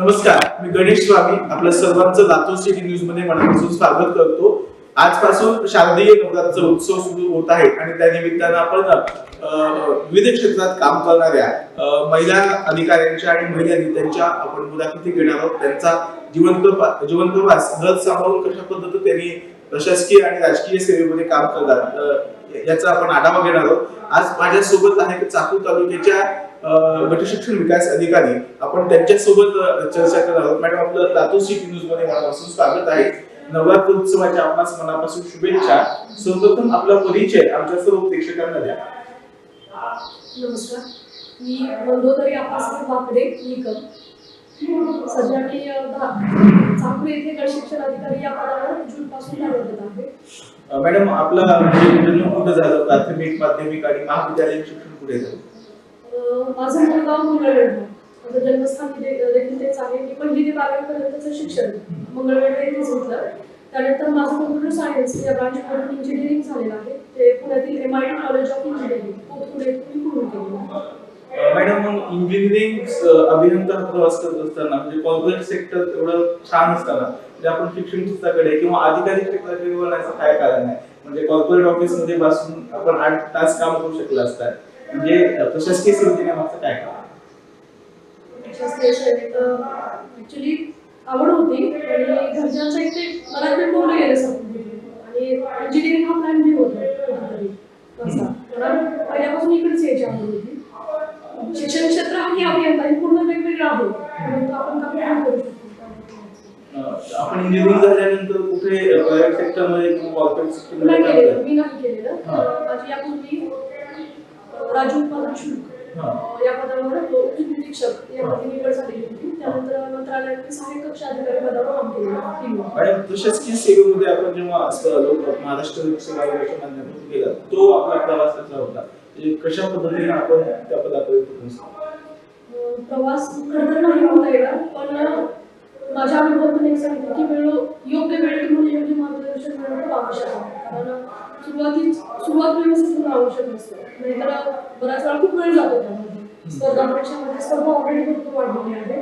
नमस्कार मी गणेश स्वामी आपल्या सर्वांचं लातूर सिटी न्यूजमध्ये मनापासून स्वागत करतो. आजपासून शारदीय नवरात्र उत्सव सुरू होत आहे आणि त्या निमित्तानं आपण विविध क्षेत्रात काम करणाऱ्या महिला अधिकाऱ्यांच्या आणि महिला नेत्यांच्या आपण मुलाखती घेणार आहोत. त्यांचा जीवन प्रपा- जीवन प्रवास घर सांभाळून कशा पद्धतीने त्यांनी प्रशासकीय आणि राजकीय सेवेमध्ये काम करतात? याचा आपण आढावा घेणार आहोत. आज माझ्यासोबत आहे चाकूर तालुक्याच्या गटशिक्षण विकास अधिकारी. आपण त्यांच्यासोबत चर्चा करणार आहोत. मॅडम आपलं लातूर सिटी न्यूजमध्ये मनापासून स्वागत आहे. नवरात्र उत्सवाच्या आपणास मनापासून शुभेच्छा. सर्वप्रथम आपला परिचय आमच्या सर्व प्रेक्षकांना द्या. नमस्कार. मी मंदोदरी आपासकर बाकडे निकम. सध्या मी चाकूर येथे गटशिक्षण अधिकारी या पदावर जून पासून कार्यरत आहे. मॅडम आपला म्हणजे जन्म कुठं झालं प्राथमिक माध्यमिक आणि महाविद्यालयीन शिक्षण कुठे झालं? माझं गाव मंगळवेढ माझं जन्मस्थान देखील तेच आहे. मी पहिली ते शिक्षण मंगळवेढ येथेच होतं. त्यानंतर माझं कम्प्युटर सायन्स या ब्रांचमधून इंजिनिअरिंग झालेलं आहे. ते पुण्यातील M I T college of engineering Kothrud पूर्ण मॅडम मग इंजिनिअरिंग अभियंता प्रवास करत असताना म्हणजे कॉर्पोरेट सेक्टर एवढं छान असताना म्हणजे आपण शिक्षण क्षेत्राकडे किंवा अधिकारी क्षेत्राकडे वळण्याचं काय कारण आहे? म्हणजे कॉर्पोरेट ऑफिसमध्ये बसून आपण आठ तास काम करू शकलं असतात म्हणजे प्रशासकीय सेवेच्या काय कारण प्रशासकीय सेवेत ऍक्च्युली आवड होती आणि घरच्यांच्या इथे मला बिंबवलं गेलं सगळं आणि इंजिनिअरिंग हा प्लॅन बी होता कुठेतरी तसा मला पहिल्यापासून इकडेच यायची आवड होती शिक्षण क्षेत्र आणि अभियंता हे पूर्ण वेगवेगळं आहे परंतु आपण काही पण करू शकतो अं, इंजिनिअरिंग झाल्यानंतर कुठे प्रायव्हेट सेक्टरमध्ये किंवा कॉर्पोरेट सेक्टर नाही मध्ये काम केलं? मी नाही केलेलं हा. माझी यापूर्वी अं, राजू हा. अं, या पदावर निरीक्षक यामध्ये निवड झालेली होती त्यानंतर मंत्रालयात सहाय्यक कक्ष अधिकारी पदावर काम केलेलं तीन वर्ष. आणि प्रशासकीय सेवेमध्ये आपण जेव्हा असं लोक महाराष्ट्र आयोगाच्या माध्यमातून गेला तो आपला प्रवासाचा होता म्हणजे कशा पद्धतीने आपण त्या पदापर्यंत पोहोचलो अं, प्रवास खडतर नाही म्हणता येणार पण माझ्या अनुभवातून एक सांगितलं की वेळ योग्य वेळेत म्हणजे योग्य मार्गदर्शन मिळणं खूप आवश्यक आहे. कारण सुरुवातीच सुरुवात व्यवस्थित होणं आवश्यक असतं. नाहीतर बराच वेळा खूप वेळ जातो त्यामध्ये. स्पर्धा परीक्षामध्ये स्पर्धा ऑलरेडी खूप वाढलेली आहे.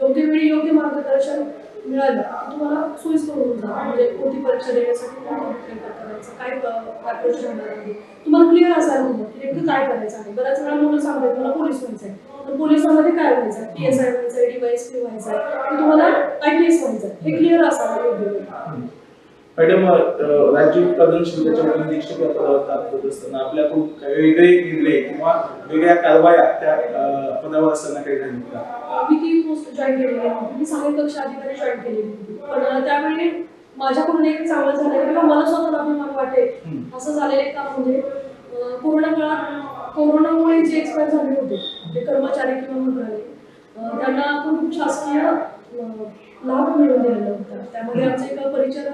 योग्य वेळी योग्य मार्गदर्शन मिळालं. की तुम्हाला सोयीस्कर होऊन जा. म्हणजे कोणती परीक्षा देण्यासाठी कोणतं करायचं काय अप्रोच राहणार आहे? तुम्हाला क्लिअर असायला हवं की नेमकं काय करायचं आहे. बऱ्याच वेळा मुलं सांगतात मला पोलीस व्हायचं आहे तर पोलिसांमध्ये काय व्हायचं? आहे पी एस आय व्हायचं आहे डीवायस पी व्हायचं आहे तुम्हाला आय पी एस व्हायचं आहे हे क्लिअर असावं योग्य मॅडम राज्य उत्पादन शुल्काच्या निरीक्षक या पदावर काम करत असताना आपल्याकडून काही वेगळे निर्णय किंवा वेगळ्या कारवाया त्या पदावर असताना काही झाली का? मी ती पोस्ट जॉईन केलेली मी सहाय्यक कक्ष अधिकारी जॉईन केलेली पण त्यावेळी माझ्याकडून एक चांगलं झालं किंवा मला स्वतःला अभिमान वाटेल. असं झालेलं एक काम म्हणजे कोरोना काळात कोरोनामुळे जे एक्सपायर झाले होते ते कर्मचारी किंवा मंत्रालय त्यांना खूप शासकीय लाभ मिळवून दिलेला होता. त्यामध्ये आमचे एक परिचय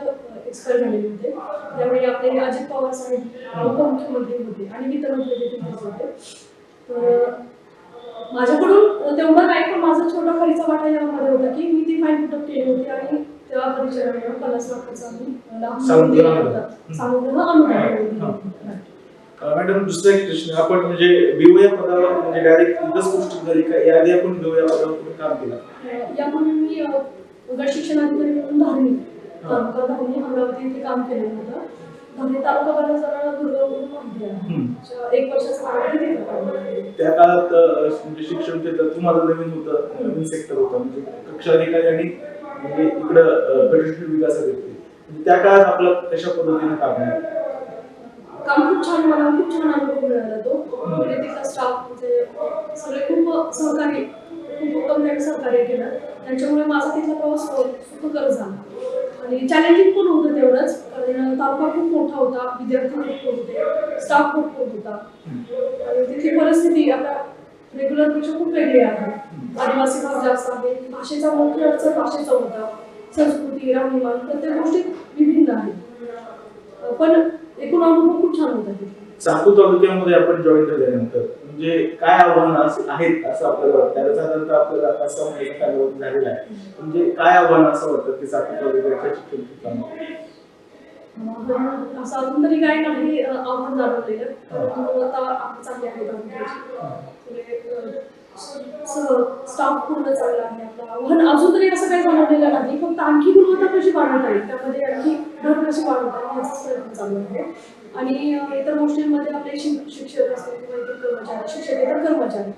एक्सपायर झालेले होते. त्यावेळी आपले अजित पवार साहेब उपमुख्यमंत्री होते. आणि वित्तमंत्री देखील होते. तर माझ्याकडून तेवढं नाही पण माझा छोटा खरीचा वाटा यामध्ये होता की मी ती फाईल पुटअप केली होती आणि तेव्हा परिचयाने पन्नास लाखाचा आम्ही लाभ मिळवून दिला होता. सामुदायिक अनुदान मिळवून दिलं होतं. अं, मॅडम दुसरा एक प्रश्न. आपण म्हणजे बीओ या पदावर म्हणजे डायरेक्ट इथंच गोष्टी झाली का याआधी आपण बीओ या पदावर काम केलं? यापूर्वी मी गट शिक्षण अधिकारी म्हणून धारणी अमरावती येथे काम केलेलं होतं तालुका माहिती आहे. अशा एक वर्षाचा कालावधी तिथे काम केलं. त्या काळात म्हणजे शिक्षण क्षेत्र तुम्हाला नवीन होतं नवीन सेक्टर होतं म्हणजे कक्षा अधिकारी आणि म्हणजे इकडं येते म्हणजे त्या काळात आपलं कशा पद्धतीने काम आहे काम खूप छान मला खूप छान अनुभव मिळाला तो. म्हणजे तिथला स्टाफ म्हणजे सगळे खूप सहकारी खूप उत्तम त्यांनी सहकार्य केलं. त्यांच्यामुळे माझा तिथला प्रवास सुखकर झाला. आणि चॅलेंजिंग पण होतं तेवढंच. कारण तालुका खूप मोठा होता विद्यार्थी खूप होते स्टाफ खूप होता आणि तिथली परिस्थिती आता रेग्युलरपेक्षा खूप वेगळी आहे आदिवासी भाग जास्त आहे. भाषेचा मोठा अडचण भाषेचा होता. संस्कृती राहणीमान प्रत्येक गोष्टी विभिन्न आहे पण एकूण अनुभव खूप छान होता तिथे. तालुक्यामध्ये आपण जॉईन झाल्यानंतर म्हणजे काय आव्हानं अस- आहेत असं आपल्याला वाटतं. साधारणतः आपल्याला आता सहा महिने कालावधी झालेला आहे. म्हणजे काय आव्हानं असं वाटतं की तालुक्याच्या शिक्षण क्षेत्रामध्ये असं तरी काही नाही आव्हान जाणवलेलं परंतु आता आपण चांगले आहेत. म्हणजे, स्टाफ पूर्ण चांगला आहे. आपलं आव्हान अजून तरी असं काही जाणवलेलं नाही. फक्त आणखी गुणवत्ता कशी वाढवता येईल? त्यामध्ये आणखी भर कशी वाढवता येईल? याचाच प्रयत्न चालू आहे. आणि इतर गोष्टींमध्ये आपले शिक- शिक्षक असतील किंवा इतर कर्मचारी शिक्षकेतर कर्मचारी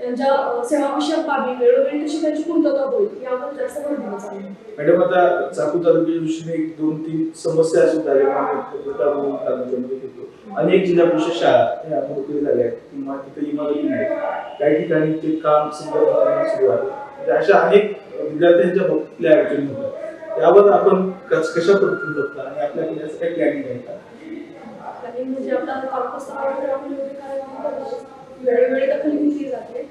त्यांच्या अं, सेवाविषयक बाबी वेळोवेळी कशी त्यांची पूर्तता होईल यावर जास्त भर दिला चालू आहे. मॅडम आता चाकू तालुक्याच्या दृष्टीने एक दोन तीन समस्या पत्रकार म्हणून तालुक्यामध्ये घेतो अनेक जिल्हा परिषद शाळा ह्या मोकळी झाल्या आहेत. किंवा तिथे इमारती नाहीत काही ठिकाणी ते काम सुद्धा होताना सुरू आहे. म्हणजे अशा अनेक विद्यार्थ्यांच्या बाबतीतल्या अडचणी होतात त्यावर आपण कश- कशा पद्धतीने बघता? आणि आपल्याकडे असं काही प्लॅनिंग आहे का? आणि म्हणजे आपला आपण योग्य कार्यक्रम वेळोवेळी दखल घेतली जाते.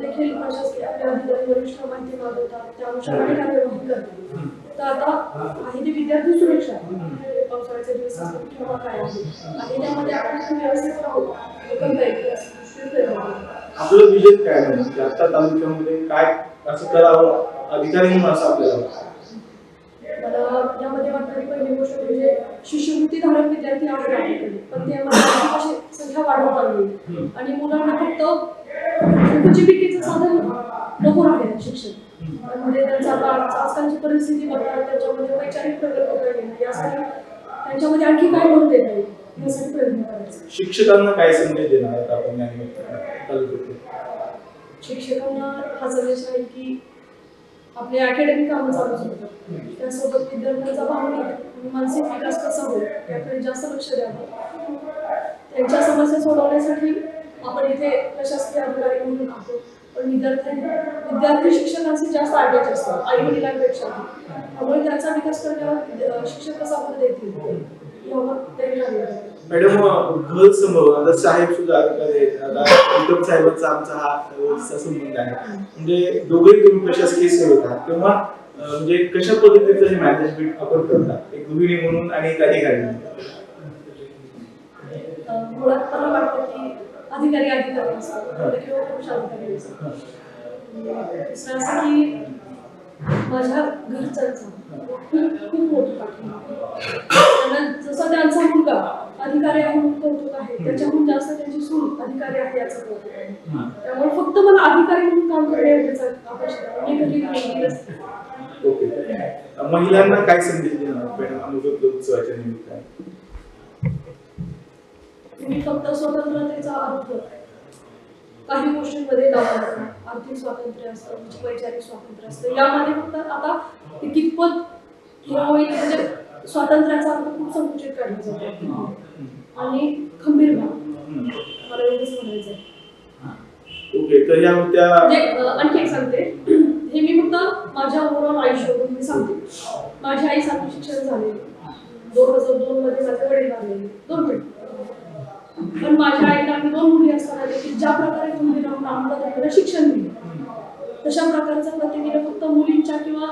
देखील प्रशासकीय आपल्या अधिकारी वरिष्ठ माहिती मागवतात त्या अनुषंगाने कार्यवाही करतात तर आता आहे ते विद्यार्थी सुरक्षा पावसाळ्याचे दिवस किंवा काय आहे. आणि त्यामध्ये आपण व्यवस्थित राहू. आपलं विजन काय म्हणजे आता तालुक्यामध्ये काय असं करावं? अधिकारी म्हणून असं आपल्याला वाटतं. मला यामध्ये वाटणारी पहिली गोष्ट म्हणजे शिष्यवृत्ती धारक विद्यार्थी आपल्याकडे पण ते संख्या वाढवता येईल आणि मुलांना फक्त उपजीविकेचं साधन नको राहील शिक्षण. म्हणजे त्यांचा आता आजकालची परिस्थिती बघता त्याच्यामध्ये वैचारिक प्रगती होता येईल यासाठी त्यांच्यामध्ये आणखी काय भर देता येईल? यासाठी प्रयत्न करायचा. शिक्षकांना काय संदेश देणार आहात आपण शिक्षकांना हा संदेश आहे की आपले अकॅडमिक कामं चालू असतात त्यासोबत विद्यार्थ्यांचा भावनिक मानसिक विकास कसा होईल याकडे जास्त लक्ष द्यावं त्यांच्या समस्या सोडवण्यासाठी आपण इथे प्रशासकीय अधिकारी म्हणून आहोत. पण विद्यार्थ्यांना विद्यार्थी शिक्षकांचे जास्त अटॅच असतात आई वडिलांपेक्षा. त्यामुळे त्यांचा विकास करण्यावर शिक्षक कसा भर देतील? मॅडम घर समोर आता साहेब सुद्धा अधिकारी आहेत. साहेबांचा आमचा हा संबंध आहे. म्हणजे दोघेही तुम्ही प्रशासकीय सेवक आहात. तेव्हा म्हणजे कशा पद्धतीचं हे मॅनेजमेंट आपण करता? एक गृहिणी म्हणून आणि एक अधिकारी म्हणून. अं, मुळात मला वाटतं की अधिकारी अधिकारी असतात मुलं किंवा पुरुष अधिकारी असतात. दुसरं असं की माझ्या घरच्यांचा खूप खूप मोठं पाठिंबा आहे. त्यांना जसा त्यांचा मुलगा अधिकारी आहे म्हणून कौतुक आहे त्याच्याहून जास्त त्यांची सून अधिकारी आहे याचं कौतुक आहे. त्यामुळे फक्त मला अधिकारी म्हणून काम करणे एवढेच महिलांना काय संदेश देणार? उत्सवाच्या निमित्ताने. तुम्ही फक्त स्वतंत्रतेचा अर्थ काही गोष्टींमध्ये नका आर्थिक स्वातंत्र्य असतं वैचारिक स्वातंत्र्य असतं. यामध्ये फक्त आता ते कितपत होईल म्हणजे स्वातंत्र्याचा अर्थ खूप संकुचित काढला जातो आणि खंबीर व्हा. मला एवढंच म्हणायचं आहे ओके तर या होत्या म्हणजे आणखी एक सांगते. हे मी फक्त माझ्या ओव्हरऑल आयुष्यावरून मी सांगते. माझी आई सातवी शिक्षण झाले. दोन हजार दोन मध्ये माझे वडील झाले दोन मिनिट. पण माझ्या आईला आम्ही दोन मुली असताना की ज्या प्रकारे मुली राहून आम्हाला त्यांना शिक्षण दिलं तशा प्रकारचा प्रतिनिधी फक्त मुलींच्या किंवा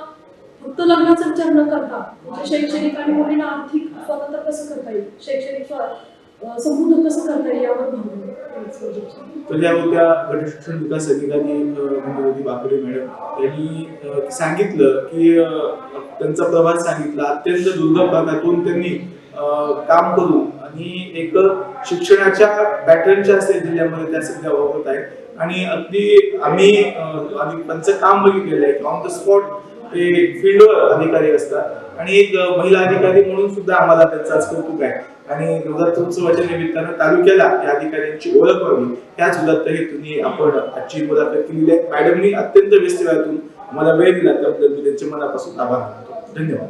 फक्त लग्नाचा विचार न करता म्हणजे शैक्षणिक आणि मुलींना आर्थिक स्वतंत्र कसं करता येईल? शैक्षणिक स्वा- कसं करता येईल यावर तर या होत्या गट शिक्षण विकास अधिकारी मंगलवती बाकडे मॅडम. त्यांनी सांगितलं की त्यांचा प्रवास सांगितला. अत्यंत दुर्गम भागातून त्यांनी काम करून आणि एक शिक्षणाच्या पॅटर्नच्या असलेल्या जिल्ह्यामध्ये त्या सध्या वापरत आहेत. आणि अगदी आम्ही आम्ही त्यांचं काम बघितलेलं आहे. ऑन द स्पॉट ते फील्डवर अधिकारी असतात. आणि एक महिला अधिकारी म्हणून सुद्धा आम्हाला त्यांचाच कौतुक आहे. आणि नवरात्र निमित्तानं तालुक्याला या अधिकाऱ्यांची ओळख व्हावी. त्याच उदात्त हेतूने आपण आजची मुलाखत केलेली आहे. मॅडमनी अत्यंत व्यस्त वेळातून मला वेळ दिला त्याबद्दल मी त्यांचे मनापासून आभार मानतो. धन्यवाद.